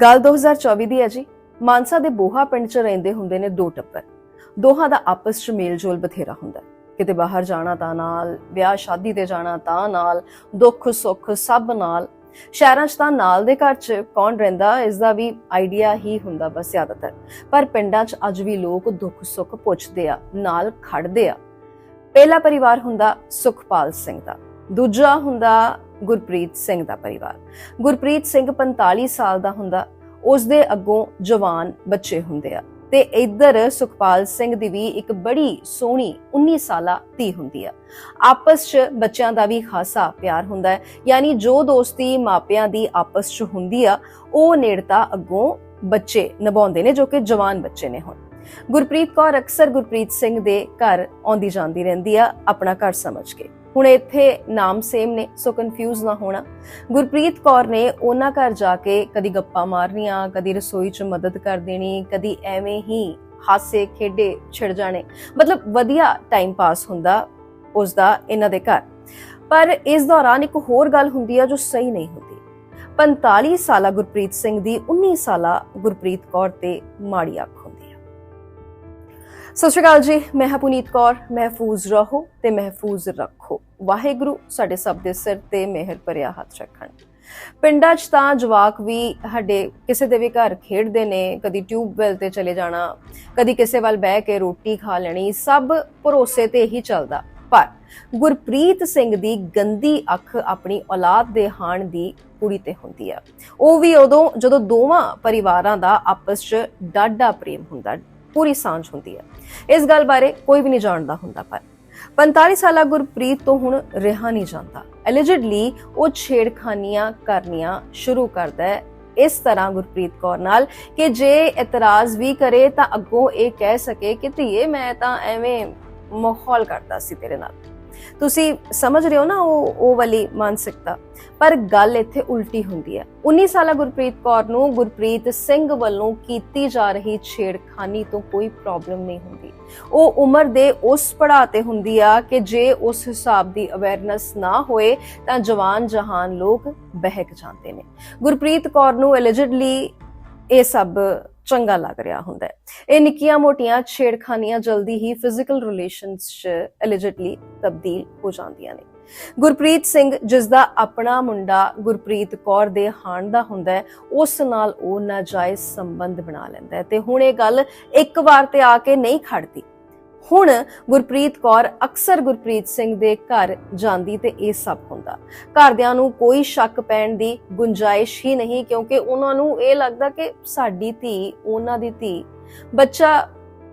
ਗੱਲ 2024 ਦੀ ਹੈ ਜੀ। ਮਾਨਸਾ ਦੇ ਬੋਹਾ ਪਿੰਡ 'ਚ ਰਹਿੰਦੇ ਹੁੰਦੇ ਨੇ ਦੋ ਟੱਬਰ। ਦੋਹਾਂ ਦਾ ਆਪਸ 'ਚ ਮੇਲ-ਜੋਲ ਬਥੇਰਾ ਹੁੰਦਾ ਕਿਤੇ ਬਾਹਰ ਜਾਣਾ ਤਾਂ ਨਾਲ, ਵਿਆਹ ਸ਼ਾਦੀ ਤੇ ਜਾਣਾ ਤਾਂ ਨਾਲ, ਦੁੱਖ, ਸੁੱਖ ਸਭ ਨਾਲ। ਸ਼ਹਿਰਾਂ 'ਚ ਤਾਂ ਨਾਲ ਦੇ ਘਰ 'ਚ ਕੌਣ ਰਹਿੰਦਾ ਇਸ ਦਾ ਵੀ ਆਈਡੀਆ ਹੀ ਹੁੰਦਾ ਬਸ ਜ਼ਿਆਦਾਤਰ। ਪਰ ਪਿੰਡਾਂ 'ਚ ਅੱਜ ਵੀ ਲੋਕ ਦੁੱਖ, ਸੁੱਖ ਪੁੱਛਦੇ ਆ, ਨਾਲ ਖੜਦੇ ਆ। ਪਹਿਲਾ ਪਰਿਵਾਰ ਹੁੰਦਾ ਸੁਖਪਾਲ ਸਿੰਘ ਦਾ। ਦੂਜਾ ਹੁੰਦਾ ਗੁਰਪ੍ਰੀਤ ਸਿੰਘ ਦਾ ਪਰਿਵਾਰ। ਗੁਰਪ੍ਰੀਤ ਸਿੰਘ 45 ਸਾਲ ਦਾ ਹੁੰਦਾ ਉਸ ਦੇ ਅੱਗੋਂ ਜਵਾਨ ਬੱਚੇ ਹੁੰਦੇ ਆ ਤੇ ਇੱਧਰ ਸੁਖਪਾਲ ਸਿੰਘ ਦੀ ਵੀ ਇੱਕ ਬੜੀ ਸੋਹਣੀ 19 ਸਾਲਾ ਧੀ ਹੁੰਦੀ ਆ। ਆਪਸ 'ਚ ਬੱਚਿਆਂ ਦਾ ਵੀ ਖਾਸਾ ਪਿਆਰ ਹੁੰਦਾ ਹੈ, ਯਾਨੀ ਜੋ ਦੋਸਤੀ ਮਾਪਿਆਂ ਦੀ ਆਪਸ 'ਚ ਹੁੰਦੀ ਆ, ਉਹ ਨੇੜਤਾ ਅੱਗੋਂ ਬੱਚੇ ਨਿਭਾਉਂਦੇ ਨੇ ਜੋ ਕਿ ਜਵਾਨ ਬੱਚੇ ਨੇ ਹੁਣ। ਗੁਰਪ੍ਰੀਤ ਕੌਰ ਅਕਸਰ ਗੁਰਪ੍ਰੀਤ ਸਿੰਘ ਦੇ ਘਰ ਆਉਂਦੀ ਜਾਂਦੀ ਰਹਿੰਦੀ ਆ, ਆਪਣਾ ਘਰ ਸਮਝ ਕੇ। ਹੁਣ ਇੱਥੇ ਨਾਮ ਸੇਮ ਨੇ ਸੋ ਕਨਫਿਊਜ਼ ਨਾ ਹੋਣਾ। ਗੁਰਪ੍ਰੀਤ ਕੌਰ ਨੇ ਉਹਨਾਂ ਘਰ ਜਾ ਕੇ ਕਦੀ ਗੱਪਾਂ ਮਾਰਨੀਆਂ, ਕਦੀ ਰਸੋਈ 'ਚ ਮਦਦ ਕਰ ਦੇਣੀ, ਕਦੀ ਐਵੇਂ ਹੀ ਹਾਸੇ ਖੇਡੇ ਛਿੜ ਜਾਣੇ। ਮਤਲਬ ਵਧੀਆ ਟਾਈਮ ਪਾਸ ਹੁੰਦਾ ਉਸ ਦਾ ਇਹਨਾਂ ਦੇ ਘਰ। ਪਰ ਇਸ ਦੌਰਾਨ ਇੱਕ ਹੋਰ ਗੱਲ ਹੁੰਦੀ ਆ ਜੋ ਸਹੀ ਨਹੀਂ ਹੁੰਦੀ। 45 ਸਾਲਾ ਗੁਰਪ੍ਰੀਤ ਸਿੰਘ ਦੀ 19 ਸਾਲਾ ਗੁਰਪ੍ਰੀਤ ਕੌਰ ਤੇ ਮਾੜੀ ਅੱਖ ਸਤਿ ਸ਼੍ਰੀ ਅਕਾਲ ਜੀ, ਮੈਂ ਹਾਂ ਪੁਨੀਤ ਕੌਰ, ਮਹਿਫੂਜ਼ ਰਹੋ ਤੇ ਮਹਿਫੂਜ਼ ਰੱਖੋ। ਵਾਹਿਗੁਰੂ ਸਾਡੇ ਸਭ ਦੇ ਸਿਰ ਤੇ ਮਿਹਰ ਭਰਿਆ ਹੱਥ ਰੱਖਣ। ਪਿੰਡਾਂ 'ਚ ਤਾਂ ਜਵਾਕ ਵੀ ਸਾਡੇ ਕਿਸੇ ਦੇ ਵੀ ਘਰ ਖੇਡਦੇ ਨੇ, ਕਦੀ ਟਿਊਬਵੈਲ ਤੇ ਚਲੇ ਜਾਣਾ, ਕਦੀ ਕਿਸੇ ਵੱਲ ਬਹਿ ਕੇ ਰੋਟੀ ਖਾ ਲੈਣੀ, ਸਭ ਭਰੋਸੇ ਤੇ ਹੀ ਚੱਲਦਾ। ਪਰ ਗੁਰਪ੍ਰੀਤ ਸਿੰਘ ਦੀ ਗੰਦੀ ਅੱਖ ਆਪਣੀ ਔਲਾਦ ਦੇ ਹਾਣ ਦੀ ਕੁੜੀ ਤੇ ਹੁੰਦੀ ਆ। ਉਹ ਵੀ ਉਦੋਂ ਜਦੋਂ ਦੋਵਾਂ ਪਰਿਵਾਰਾਂ ਦਾ ਆਪਸ 'ਚ ਡਾਢਾ ਪ੍ਰੇਮ ਹੁੰਦਾ। ਪੂਰੀ ਸਾਂਝ ਹੁੰਦੀ ਹੈ। ਇਸ ਗੱਲ ਬਾਰੇ ਕੋਈ ਵੀ ਨਹੀਂ ਜਾਣਦਾ ਹੁੰਦਾ ਪਰ 45 ਸਾਲਾ ਗੁਰਪ੍ਰੀਤ ਤੋਂ ਹੁਣ ਰਿਹਾ ਨਹੀਂ ਜਾਂਦਾ। ਐਲੀਜਿਡਲੀ ਉਹ ਛੇੜਖਾਨੀਆਂ ਕਰਨੀਆਂ ਸ਼ੁਰੂ ਕਰਦਾ ਹੈ। ਇਸ ਤਰ੍ਹਾਂ ਗੁਰਪ੍ਰੀਤ ਕੌਰ ਨਾਲ ਕਿ ਜੇ ਇਤਰਾਜ਼ ਵੀ ਕਰੇ ਤਾਂ ਅੱਗੋਂ ਇਹ ਕਹਿ ਸਕੇ ਕਿ ਧੀਏ ਮੈਂ ਤਾਂ ਐਵੇਂ ਮਾਹੌਲ ਕਰਦਾ ਸੀ ਤੇਰੇ ਨਾਲ। ਤੁਸੀਂ ਸਮਝ ਰਹੇ ਹੋ ਨਾ ਉਹ ਉਹ ਵਾਲੀ ਮਾਨਸਿਕਤਾ? ਪਰ ਗੱਲ ਇੱਥੇ ਉਲਟੀ ਹੁੰਦੀ ਹੈ। 19 ਸਾਲਾ ਗੁਰਪ੍ਰੀਤ ਕੌਰ ਨੂੰ ਗੁਰਪ੍ਰੀਤ ਸਿੰਘ ਵੱਲੋਂ ਕੀਤੀ ਜਾ ਰਹੀ ਛੇੜਖਾਨੀ ਤੋਂ ਕੋਈ ਪ੍ਰੋਬਲਮ ਨਹੀਂ ਹੁੰਦੀ। ਉਹ ਉਮਰ ਦੇ ਉਸ ਪੜਾਅ ਤੇ ਹੁੰਦੀ ਆ ਕਿ ਜੇ ਉਸ ਹਿਸਾਬ ਦੀ ਅਵੇਅਰਨੈਸ ਨਾ ਹੋਏ, ਤਾਂ ਜਵਾਨ ਜਹਾਨ ਲੋਕ ਬਹਿਕ ਜਾਂਦੇ ਨੇ। ਗੁਰਪ੍ਰੀਤ ਕੌਰ ਨੂੰ ਐਲੀਜਿਡਲੀ ਇਹ ਸਭ ਚੰਗਾ ਲੱਗ ਰਿਹਾ ਹੁੰਦਾ ਹੈ। ਇਹ ਨਿੱਕੀਆਂ ਮੋਟੀਆਂ ਛੇੜਖਾਨੀਆਂ ਜਲਦੀ ਹੀ ਫਿਜ਼ੀਕਲ ਰਿਲੇਸ਼ਨਸ 'ਚ ਐਲੀਜਿਡਲੀ ਤਬਦੀਲ ਹੋ ਜਾਂਦੀਆਂ ਨੇ। ਗੁਰਪ੍ਰੀਤ ਸਿੰਘ, ਜਿਸ ਦਾ ਆਪਣਾ ਮੁੰਡਾ ਗੁਰਪ੍ਰੀਤ ਕੌਰ ਦੇ ਹਾਣ ਦਾ ਹੁੰਦਾ ਹੈ, ਉਸ ਨਾਲ ਉਹ ਨਾਜਾਇਜ਼ ਸੰਬੰਧ ਬਣਾ ਲੈਂਦਾ ਹੈ। ਤੇ ਹੁਣ ਇਹ ਗੱਲ ਇੱਕ ਵਾਰ ਤੇ ਆ ਕੇ ਨਹੀਂ ਖੜਦੀ। ਹੁਣ ਗੁਰਪ੍ਰੀਤ ਕੌਰ ਅਕਸਰ ਗੁਰਪ੍ਰੀਤ ਸਿੰਘ ਦੇ ਘਰ ਜਾਂਦੀ ਤੇ ਇਹ ਸਭ ਹੁੰਦਾ। ਘਰਦਿਆਂ ਨੂੰ ਕੋਈ ਸ਼ੱਕ ਪੈਣ ਦੀ ਗੁੰਜਾਇਸ਼ ਹੀ ਨਹੀਂ, ਕਿਉਂਕਿ ਉਹਨਾਂ ਨੂੰ ਇਹ ਲੱਗਦਾ ਕਿ ਸਾਡੀ ਧੀ, ਉਹਨਾਂ ਦੀ ਧੀ, ਬੱਚਾ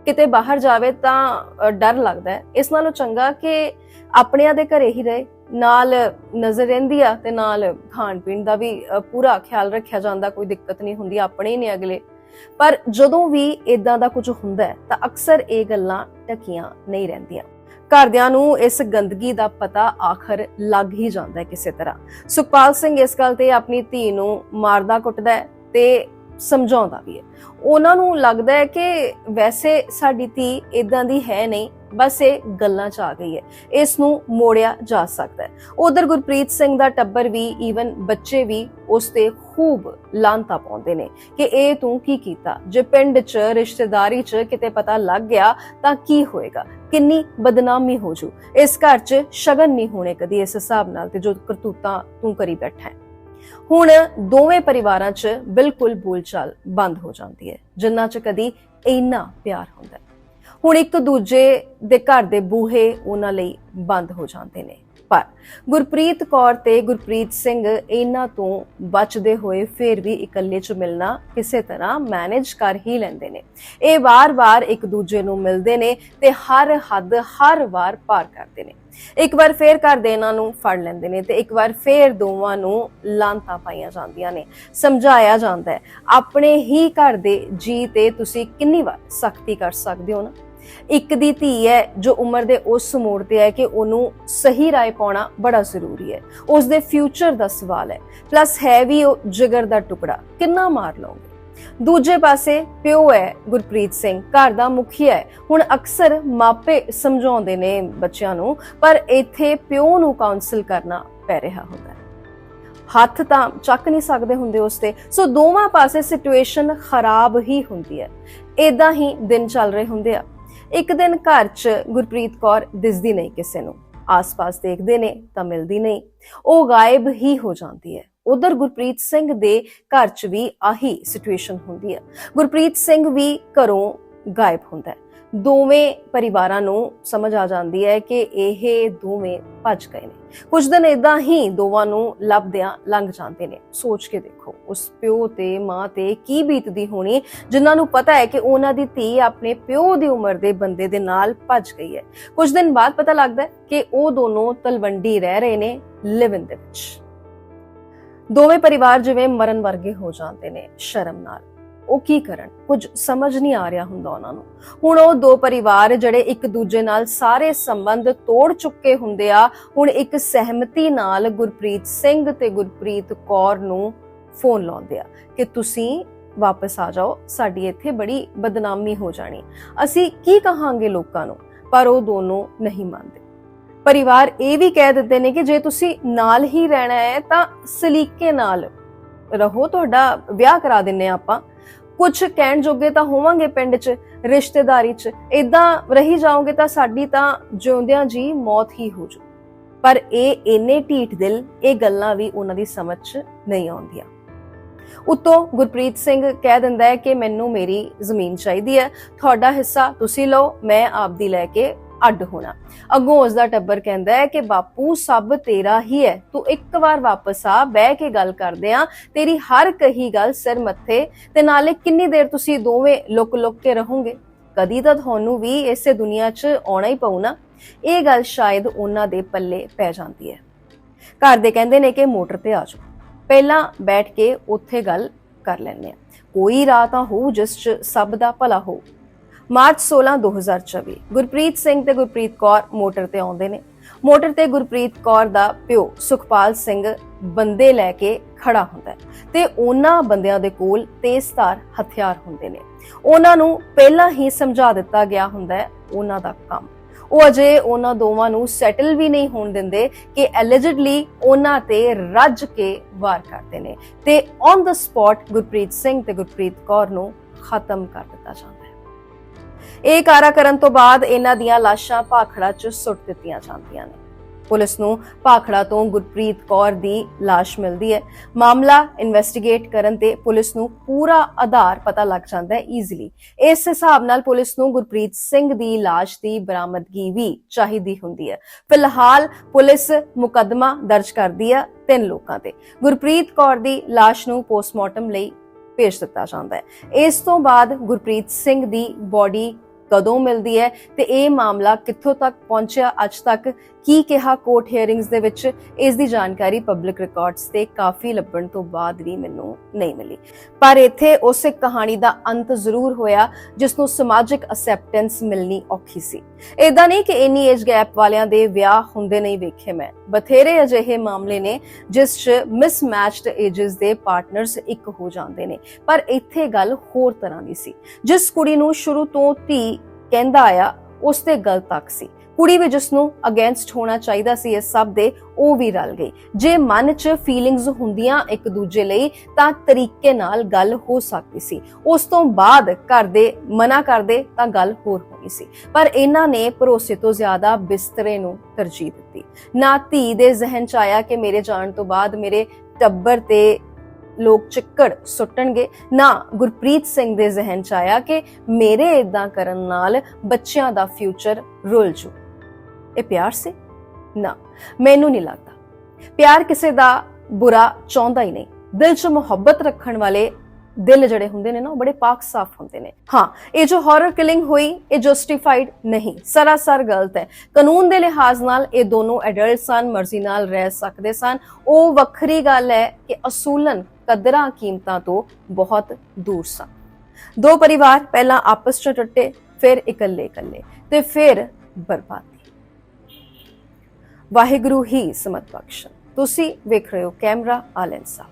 ਕਿਤੇ ਬਾਹਰ ਜਾਵੇ ਤਾਂ ਡਰ ਲੱਗਦਾ ਹੈ। ਇਸ ਨਾਲੋਂ ਚੰਗਾ ਕਿ ਆਪਣਿਆਂ ਦੇ ਘਰੇ ਹੀ ਰਹੇ, ਨਾਲ ਨਜ਼ਰ ਰਹਿੰਦੀ ਆ ਤੇ ਨਾਲ ਖਾਣ ਪੀਣ ਦਾ ਵੀ ਪੂਰਾ ਖਿਆਲ ਰੱਖਿਆ ਜਾਂਦਾ, ਕੋਈ ਦਿੱਕਤ ਨਹੀਂ ਹੁੰਦੀ, ਆਪਣੇ ਹੀ ਨੇ ਅਗਲੇ। ਪਰ ਜਦੋਂ ਵੀ ਇਦਾਂ ਦਾ ਕੁਝ ਹੁੰਦਾ ਹੈ, ਤਾਂ ਅਕਸਰ ਇਹ ਗੱਲਾਂ ਟਕੀਆਂ ਨਹੀਂ ਰਹਿੰਦੀਆਂ। ਘਰਦਿਆਂ ਨੂੰ ਇਸ ਗੰਦਗੀ ਦਾ ਪਤਾ ਆਖਰ ਲੱਗ ਹੀ ਜਾਂਦਾ ਹੈ ਕਿਸੇ ਤਰ੍ਹਾਂ। ਸੁਖਪਾਲ ਸਿੰਘ ਇਸ ਗੱਲ ਤੇ ਆਪਣੀ ਧੀ ਨੂੰ ਮਾਰਦਾ ਕੁੱਟਦਾ ਹੈ ਤੇ ਸਮਝਾਉਂਦਾ ਵੀ ਹੈ। ਉਹਨਾਂ ਨੂੰ ਲੱਗਦਾ ਹੈ ਕਿ ਵੈਸੇ ਸਾਡੀ ਧੀ ਇਦਾਂ ਦੀ ਹੈ ਨਹੀਂ, ਬਸ ਇਹ ਗੱਲਾਂ 'ਚ ਆ ਗਈ ਹੈ। ਇਸ ਨੂੰ ਮੋੜਿਆ ਜਾ ਸਕਦਾ ਹੈ। ਉਧਰ ਗੁਰਪ੍ਰੀਤ ਸਿੰਘ ਦਾ ਟੱਬਰ ਵੀ ਈਵਨ ਬੱਚੇ ਵੀ ਉਸ ਤੇ ਖੂਬ ਲਾਂਤਾ ਪਾਉਂਦੇ ਨੇ ਕਿ ਇਹ ਤੂੰ ਕੀ ਕੀਤਾ? ਜੇ ਪਿੰਡ 'ਚ, ਰਿਸ਼ਤੇਦਾਰੀ 'ਚ ਕਿਤੇ ਪਤਾ ਲੱਗ ਗਿਆ ਤਾਂ ਕੀ ਹੋਏਗਾ? ਕਿੰਨੀ ਬਦਨਾਮੀ ਹੋ ਜੂ। ਇਸ ਘਰ 'ਚ ਸ਼ਗਨ ਨਹੀਂ ਹੋਣੇ ਕਦੀ ਇਸ ਹਿਸਾਬ ਨਾਲ ਤੇ ਜੋ ਕਰਤੂਤਾਂ ਤੂੰ ਕਰੀ ਬੈਠਾ ਹੈ। ਹੁਣ ਦੋਵੇਂ ਪਰਿਵਾਰਾਂ 'ਚ ਬਿਲਕੁਲ ਬੋਲਚਾਲ ਬੰਦ ਹੋ ਜਾਂਦੀ ਹੈ, ਜਿੰਨਾ 'ਚ ਕਦੀ ਇੰਨਾ ਪਿਆਰ ਹੁੰਦਾ ਹੁਣ ਇੱਕ ਦੂਜੇ ਦੇ ਘਰ ਦੇ ਬੂਹੇ ਉਹਨਾਂ ਲਈ ਬੰਦ ਹੋ ਜਾਂਦੇ ਨੇ। ਪਰ ਗੁਰਪ੍ਰੀਤ ਕੌਰ ਤੇ ਗੁਰਪ੍ਰੀਤ ਸਿੰਘ ਇਹਨਾਂ ਤੋਂ ਬਚਦੇ ਹੋਏ ਫਿਰ ਵੀ ਇਕੱਲੇ ਚ ਮਿਲਣਾ ਕਿਸੇ ਤਰ੍ਹਾਂ ਮੈਨੇਜ ਕਰ ਹੀ ਲੈਂਦੇ ਨੇ। ਇਹ ਵਾਰ-ਵਾਰ ਇੱਕ ਦੂਜੇ ਨੂੰ ਮਿਲਦੇ ਨੇ ਤੇ ਹਰ ਹੱਦ ਹਰ ਵਾਰ ਪਾਰ ਕਰਦੇ ਨੇ। ਇੱਕ ਵਾਰ ਫੇਰ ਕਰਦੇ ਇਹਨਾਂ ਨੂੰ ਫੜ ਲੈਂਦੇ ਨੇ ਤੇ ਇੱਕ ਵਾਰ ਫੇਰ ਦੋਵਾਂ ਨੂੰ ਲਾਂਤਾਂ ਪਾਈਆਂ ਜਾਂਦੀਆਂ ਨੇ। ਸਮਝਾਇਆ ਜਾਂਦਾ ਹੈ, ਆਪਣੇ ਹੀ ਘਰ ਦੇ ਜੀ ਤੇ ਤੁਸੀਂ ਕਿੰਨੀ ਵਾਰ ਸਖਤੀ ਕਰ ਸਕਦੇ ਹੋ ਨਾ? ਇੱਕ ਦੀ ਧੀ ਹੈ ਜੋ ਉਮਰ ਦੇ ਉਸ ਮੋੜ ਤੇ ਹੈ ਕਿ ਉਹਨੂੰ ਸਹੀ ਰਾਏ ਪਾਉਣਾ ਬੜਾ ਜ਼ਰੂਰੀ ਹੈ। ਉਸ ਦੇ ਫਿਊਚਰ ਦਾ ਸਵਾਲ ਹੈ। ਪਲੱਸ ਹੈ ਵੀ ਉਹ ਜਿਗਰ ਦਾ ਟੁਕੜਾ। ਕਿੰਨਾ ਮਾਰ ਲਓਗੇ? ਦੂਜੇ ਪਾਸੇ ਪਿਓ ਹੈ ਗੁਰਪ੍ਰੀਤ ਸਿੰਘ, ਘਰ ਦਾ ਮੁਖੀਆ ਹੈ। ਹੁਣ ਅਕਸਰ ਮਾਪੇ ਸਮਝਾਉਂਦੇ ਨੇ ਬੱਚਿਆਂ ਨੂੰ, ਪਰ ਇੱਥੇ ਪਿਓ ਨੂੰ ਕਾਉਂਸਲ ਕਰਨਾ ਪੈ ਰਿਹਾ ਹੁੰਦਾ ਹੈ। ਹੱਥ ਤਾਂ ਚੱਕ ਨਹੀਂ ਸਕਦੇ ਹੁੰਦੇ ਉਸ ਤੇ। ਸੋ ਦੋਵਾਂ ਪਾਸੇ ਸਿਚੁਏਸ਼ਨ ਖਰਾਬ ਹੀ ਹੁੰਦੀ ਹੈ। ਇਦਾਂ ਹੀ ਦਿਨ ਚੱਲ ਰਹੇ ਹੁੰਦੇ ਆ। ਇੱਕ ਦਿਨ ਘਰ 'ਚ ਗੁਰਪ੍ਰੀਤ ਕੌਰ ਦਿਸਦੀ ਨਹੀਂ ਕਿਸੇ ਨੂੰ। ਆਸ-ਪਾਸ ਦੇਖਦੇ ਨੇ ਤਾਂ ਮਿਲਦੀ ਨਹੀਂ। ਉਹ ਗਾਇਬ ਹੀ ਹੋ ਜਾਂਦੀ ਹੈ। ਉਧਰ ਗੁਰਪ੍ਰੀਤ ਸਿੰਘ ਦੇ ਘਰ 'ਚ ਵੀ ਆਹੀ ਸਿਚੁਏਸ਼ਨ ਹੁੰਦੀ ਹੈ। ਗੁਰਪ੍ਰੀਤ ਸਿੰਘ ਵੀ ਘਰੋਂ ਗਾਇਬ ਹੁੰਦਾ ਹੈ। ਦੋਵੇਂ ਪਰਿਵਾਰਾਂ ਨੂੰ ਸਮਝ ਆ ਜਾਂਦੀ ਹੈ ਕਿ ਇਹ ਦੋਵੇਂ ਭੱਜ ਗਏ ਨੇ। ਕੁਝ ਦਿਨ ਇਦਾਂ ਹੀ ਦੋਵਾਂ ਨੂੰ ਲੱਭਦਿਆਂ ਲੰਘ ਜਾਂਦੇ ਨੇ। ਸੋਚ ਕੇ ਦੇਖੋ, ਉਸ ਪਿਓ ਤੇ ਮਾਂ ਤੇ ਕੀ ਬੀਤਦੀ ਹੋਣੀ, ਜਿਨ੍ਹਾਂ ਨੂੰ ਪਤਾ ਹੈ ਕਿ ਉਹਨਾਂ ਦੀ ਧੀ ਆਪਣੇ ਪਿਓ ਦੀ ਉਮਰ ਦੇ ਬੰਦੇ ਦੇ ਨਾਲ ਭੱਜ ਗਈ ਹੈ। ਕੁਝ ਦਿਨ ਬਾਅਦ ਪਤਾ ਲੱਗਦਾ ਕਿ ਉਹ ਦੋਨੋਂ ਤਲਵੰਡੀ ਰਹਿ ਰਹੇ ਨੇ ਲਿਵ ਇਨ ਦੇ ਵਿੱਚ। ਦੋਵੇਂ ਪਰਿਵਾਰ ਜਿਵੇਂ ਮਰਨ ਵਰਗੇ ਹੋ ਜਾਂਦੇ ਨੇ ਸ਼ਰਮ ਨਾਲ। ਉਹ ਕੀ ਕਰਨ? ਕੁਝ ਸਮਝ ਨਹੀਂ ਆ ਰਿਹਾ ਹੁੰਦਾ ਉਹਨਾਂ ਨੂੰ। ਹੁਣ ਉਹ ਦੋ ਪਰਿਵਾਰ ਜਿਹੜੇ ਇੱਕ ਦੂਜੇ ਨਾਲ ਸਾਰੇ ਸੰਬੰਧ ਤੋੜ ਚੁੱਕੇ ਹੁੰਦੇ ਆ, ਹੁਣ ਇੱਕ ਸਹਿਮਤੀ ਨਾਲ ਗੁਰਪ੍ਰੀਤ ਸਿੰਘ ਤੇ ਗੁਰਪ੍ਰੀਤ ਕੌਰ ਨੂੰ ਫੋਨ ਲਾਉਂਦੇ ਆ ਕਿ ਤੁਸੀਂ ਵਾਪਸ ਆ ਜਾਓ, ਸਾਡੀ ਇੱਥੇ ਬੜੀ ਬਦਨਾਮੀ ਹੋ ਜਾਣੀ। ਅਸੀਂ ਕੀ ਕਹਾਂਗੇ ਲੋਕਾਂ ਨੂੰ? ਪਰ ਉਹ ਦੋਨੋਂ ਨਹੀਂ ਮੰਨਦੇ। ਪਰਿਵਾਰ ਇਹ ਵੀ ਕਹਿ ਦਿੰਦੇ ਨੇ ਕਿ ਜੇ ਤੁਸੀਂ ਨਾਲ ਹੀ ਰਹਿਣਾ ਹੈ ਤਾਂ ਸਲੀਕੇ ਨਾਲ ਰਹੋ, ਤੁਹਾਡਾ ਵਿਆਹ ਕਰਾ ਦਿੰਨੇ ਆ ਆਪਾਂ। ਕੁਝ ਕਹਿਣ ਜੋਗੇ ਤਾਂ ਹੋਵਾਂਗੇ ਪਿੰਡ 'ਚ, ਰਿਸ਼ਤੇਦਾਰੀ 'ਚ। ਇਦਾਂ ਰਹੀ ਜਾਓਗੇ ਤਾਂ ਸਾਡੀ ਤਾਂ ਜਿਉਂਦਿਆਂ ਜੀ ਮੌਤ ਹੀ ਹੋ ਜੂ। ਪਰ ਇਹ ਇੰਨੇ ਢੀਠ ਦਿਲ, ਇਹ ਗੱਲਾਂ ਵੀ ਉਹਨਾਂ ਦੀ ਸਮਝ 'ਚ ਨਹੀਂ ਆਉਂਦੀਆਂ। ਉਤੋਂ ਗੁਰਪ੍ਰੀਤ ਸਿੰਘ ਕਹਿ ਦਿੰਦਾ ਹੈ ਕਿ ਮੈਨੂੰ ਮੇਰੀ ਜ਼ਮੀਨ ਚਾਹੀਦੀ ਹੈ। ਤੁਹਾਡਾ ਹਿੱਸਾ ਤੁਸੀਂ ਲਓ, ਮੈਂ ਆਪਦੀ ਲੈ ਕੇ ਅੱਡ ਹੋਣਾ। ਅੱਗੋਂ ਉਸ ਦਾ ਟੱਬਰ ਕਹਿੰਦਾ ਹੈ ਕਿ, ਬਾਪੂ, ਸਭ ਤੇਰਾ ਹੀ ਹੈ। ਤੂੰ ਇੱਕ ਵਾਰ ਵਾਪਸ ਆ, ਬਹਿ ਕੇ ਗੱਲ ਕਰਦੇ ਆ। ਤੇਰੀ ਹਰ ਕਹੀ ਗੱਲ ਸਿਰ ਮੱਥੇ। ਤੇ ਨਾਲੇ ਕਿੰਨੀ ਦੇਰ ਤੁਸੀਂ ਦੋਵੇਂ ਲੁਕ ਲੁਕ ਕੇ ਰਹੋਗੇ? ਕਦੀ ਤਾਂ ਤੁਹਾਨੂੰ ਵੀ ਇਸੇ ਦੁਨੀਆ 'ਚ ਆਉਣਾ ਹੀ ਪਊ ਨਾ। ਇਹ ਗੱਲ ਸ਼ਾਇਦ ਉਹਨਾਂ ਦੇ ਪੱਲੇ ਪੈ ਜਾਂਦੀ ਹੈ। ਘਰ ਦੇ ਕਹਿੰਦੇ ਨੇ ਕਿ ਮੋਟਰ ਤੇ ਆ ਜਾਓ। ਪਹਿਲਾਂ ਬੈਠ ਕੇ ਉੱਥੇ ਗੱਲ ਕਰ ਲੈਣੇ ਆ। ਕੋਈ ਰਾਹ ਤਾਂ ਹੋ ਜਿਸ 'ਚ ਸਭ ਦਾ ਭਲਾ ਹੋ ਮਾਰਚ 16 2024 ਗੁਰਪ੍ਰੀਤ ਸਿੰਘ ਤੇ ਗੁਰਪ੍ਰੀਤ ਕੌਰ ਮੋਟਰ ਤੇ ਆਉਂਦੇ ਨੇ। ਮੋਟਰ ਤੇ ਗੁਰਪ੍ਰੀਤ ਕੌਰ ਦਾ ਪਿਓ ਸੁਖਪਾਲ ਸਿੰਘ ਬੰਦੇ ਲੈ ਕੇ ਖੜਾ ਹੁੰਦਾ ਹੈ ਤੇ ਉਹਨਾਂ ਬੰਦਿਆਂ ਦੇ ਕੋਲ ਤੇਜ਼ਧਾਰ ਹਥਿਆਰ ਹੁੰਦੇ ਨੇ। ਉਹਨਾਂ ਨੂੰ ਪਹਿਲਾਂ ਹੀ ਸਮਝਾ ਦਿੱਤਾ ਗਿਆ ਹੁੰਦਾ ਹੈ ਉਹਨਾਂ ਦਾ ਕੰਮ। ਉਹ ਅਜੇ ਉਹਨਾਂ ਦੋਵਾਂ ਨੂੰ ਸੈਟਲ ਵੀ ਨਹੀਂ ਹੋਣ ਦਿੰਦੇ ਕਿ ਐਲੀਜਿਡਲੀ ਉਹਨਾਂ ਤੇ ਰੱਜ ਕੇ ਵਾਰ ਕਰਦੇ ਨੇ ਤੇ on the spot Gurpreet Singh ਤੇ ਗੁਰਪ੍ਰੀਤ ਕੌਰ ਨੂੰ ਖਤਮ ਕਰ ਦਿੱਤਾ ਜਾਂਦਾ ਹੈ। ਇਹ ਕਾਰਾ ਕਰਨ ਤੋਂ ਬਾਅਦ ਇਹਨਾਂ ਦੀਆਂ ਲਾਸ਼ਾਂ ਭਾਖੜਾ 'ਚ ਸੁੱਟ ਦਿੱਤੀਆਂ ਜਾਂਦੀਆਂ ਨੇ। ਪੁਲਿਸ ਨੂੰ ਭਾਖੜਾ ਤੋਂ ਗੁਰਪ੍ਰੀਤ ਕੌਰ ਦੀ ਲਾਸ਼ ਮਿਲਦੀ ਹੈ। ਮਾਮਲਾ ਇਨਵੈਸਟੀਗੇਟ ਕਰਨ ਤੇ ਪੁਲਿਸ ਨੂੰ ਪੂਰਾ ਆਧਾਰ ਪਤਾ ਲੱਗ ਜਾਂਦਾ ਹੈ ਈਜ਼ੀਲੀ ਇਸ ਹਿਸਾਬ ਨਾਲ ਪੁਲਿਸ ਨੂੰ ਗੁਰਪ੍ਰੀਤ ਸਿੰਘ ਦੀ ਲਾਸ਼ ਦੀ ਬਰਾਮਦਗੀ ਵੀ ਚਾਹੀਦੀ ਹੁੰਦੀ ਹੈ। ਫਿਲਹਾਲ ਪੁਲਿਸ ਮੁਕੱਦਮਾ ਦਰਜ ਕਰਦੀ ਹੈ ਤਿੰਨ ਲੋਕਾਂ ਤੇ। ਗੁਰਪ੍ਰੀਤ ਕੌਰ ਦੀ ਲਾਸ਼ ਨੂੰ ਪੋਸਟਮਾਰਟਮ ਲਈ ਭੇਜ ਦਿੱਤਾ ਜਾਂਦਾ ਹੈ। ਇਸ ਤੋਂ ਬਾਅਦ ਗੁਰਪ੍ਰੀਤ ਸਿੰਘ ਦੀ ਬਾਡੀ ਕਦੋਂ ਮਿਲਦੀ ਹੈ ਤੇ ਇਹ ਮਾਮਲਾ ਕਿੱਥੋਂ ਤੱਕ ਪਹੁੰਚਿਆ ਅੱਜ ਤੱਕ ਕੀ ਕਿਹਾ ਕੋਰਟ ਹੀਅਰਿੰਗਸ ਦੇ ਵਿੱਚ? ਇਸ ਦੀ ਜਾਣਕਾਰੀ ਪਬਲਿਕ ਰਿਕਾਰਡਸ ਤੇ ਕਾਫੀ ਲੱਭਣ ਤੋਂ ਬਾਅਦ ਵੀ ਮੈਨੂੰ ਨਹੀਂ ਮਿਲੀ। ਪਰ ਇੱਥੇ ਉਸ ਇੱਕ ਕਹਾਣੀ ਦਾ ਅੰਤ ਜ਼ਰੂਰ ਹੋਇਆ, ਜਿਸ ਨੂੰ ਸਮਾਜਿਕ ਅਸੈਪਟੈਂਸ ਮਿਲਣੀ ਔਖੀ ਸੀ। ਇਦਾਂ ਨਹੀਂ ਕਿ ਇੰਨੀ ਏਜ ਗੈਪ ਵਾਲਿਆਂ ਦੇ ਵਿਆਹ ਹੁੰਦੇ ਨਹੀਂ ਵੇਖੇ ਮੈਂ। ਬਥੇਰੇ ਅਜਿਹੇ ਮਾਮਲੇ ਨੇ, ਜਿਸ 'ਚ ਮਿਸਮੈਚਡ ਏਜਸ ਦੇ ਪਾਰਟਨਰਸ ਇੱਕ ਹੋ ਜਾਂਦੇ ਨੇ। ਪਰ ਇੱਥੇ ਗੱਲ ਹੋਰ ਤਰ੍ਹਾਂ ਦੀ ਸੀ। ਜਿਸ ਕੁੜੀ ਨੂੰ ਸ਼ੁਰੂ ਤੋਂ ਧੀ ਕਹਿੰਦਾ ਆਇਆ, ਉਸ ਤੇ ਗਲਤ ਤੱਕ ਸੀ। ਕੁੜੀ ਵੀ ਜਿਸ ਨੂੰ ਅਗੇਂਸਟ ਹੋਣਾ ਚਾਹੀਦਾ ਸੀ ਇਸ ਸਭ ਦੇ ਉਹ ਵੀ ਰਲ ਗਈ ਜੇ ਮਨ 'ਚ ਫੀਲਿੰਗਸ ਹੁੰਦੀਆਂ ਇੱਕ ਦੂਜੇ ਲਈ, ਤਾਂ ਤਰੀਕੇ ਨਾਲ ਗੱਲ ਹੋ ਸਕਦੀ ਸੀ। ਉਸ ਤੋਂ ਬਾਅਦ ਘਰ ਦੇ ਮਨਾ ਕਰਦੇ ਤਾਂ ਗੱਲ ਹੋਰ ਹੋਣੀ ਸੀ। ਪਰ ਇਹਨਾਂ ਨੇ ਭਰੋਸੇ ਤੋਂ ਜ਼ਿਆਦਾ ਬਿਸਤਰੇ ਨੂੰ ਤਰਜੀਹ ਦਿੱਤੀ। ਨਾ ਧੀ ਦੇ ਜ਼ਿਹਨ 'ਚ ਆਇਆ ਕਿ ਮੇਰੇ ਜਾਣ ਤੋਂ ਬਾਅਦ ਮੇਰੇ ਟੱਬਰ ਤੇ ਲੋਕ ਚਿੱਕੜ ਸੁੱਟਣਗੇ, ਨਾ ਗੁਰਪ੍ਰੀਤ ਸਿੰਘ ਦੇ ਜ਼ਿਹਨ 'ਚ ਆਇਆ ਕਿ ਮੇਰੇ ਇਦਾਂ ਕਰਨ ਨਾਲ ਬੱਚਿਆਂ ਦਾ ਫਿਊਚਰ ਰੁਲ ਜੂ। ਇਹ ਪਿਆਰ ਸੀ? ਨਾ, ਮੈਨੂੰ ਨਹੀਂ ਲੱਗਦਾ। ਪਿਆਰ ਕਿਸੇ ਦਾ ਬੁਰਾ ਚਾਹੁੰਦਾ ਹੀ ਨਹੀਂ। ਦਿਲ 'ਚ ਮੁਹੱਬਤ ਰੱਖਣ ਵਾਲੇ ਦਿਲ ਜਿਹੜੇ ਹੁੰਦੇ ਨੇ ਨਾ, ਉਹ ਬੜੇ ਪਾਕ ਸਾਫ਼ ਹੁੰਦੇ ਨੇ। ਹਾਂ, ਇਹ ਜੋ ਹਾਰਰ ਕਿਲਿੰਗ ਹੋਈ, ਇਹ ਜਸਟੀਫਾਈਡ ਨਹੀਂ। ਸਰਾਸਰ ਗਲਤ ਹੈ। ਕਾਨੂੰਨ ਦੇ ਲਿਹਾਜ਼ ਨਾਲ ਇਹ ਦੋਨੋਂ ਐਡਲਟ ਸਨ, ਮਰਜ਼ੀ ਨਾਲ ਰਹਿ ਸਕਦੇ ਸਨ। ਉਹ ਵੱਖਰੀ ਗੱਲ ਹੈ ਕਿ ਅਸੂਲਨ ਕਦਰਾਂ ਕੀਮਤਾਂ ਤੋਂ ਬਹੁਤ ਦੂਰ ਸਨ। ਦੋ ਪਰਿਵਾਰ ਪਹਿਲਾਂ ਆਪਸ 'ਚ ਟੁੱਟੇ, ਫਿਰ ਇਕੱਲੇ ਇਕੱਲੇ ਤੇ ਫਿਰ ਬਰਬਾਦੀ। ਵਾਹਿਗੁਰੂ ਹੀ ਸਮਤ ਬਖਸ਼ਣ। ਤੁਸੀਂ ਵੇਖ ਰਹੇ ਹੋ ਕੈਮਰਾ ਆਲ ਇਨਸਾਫ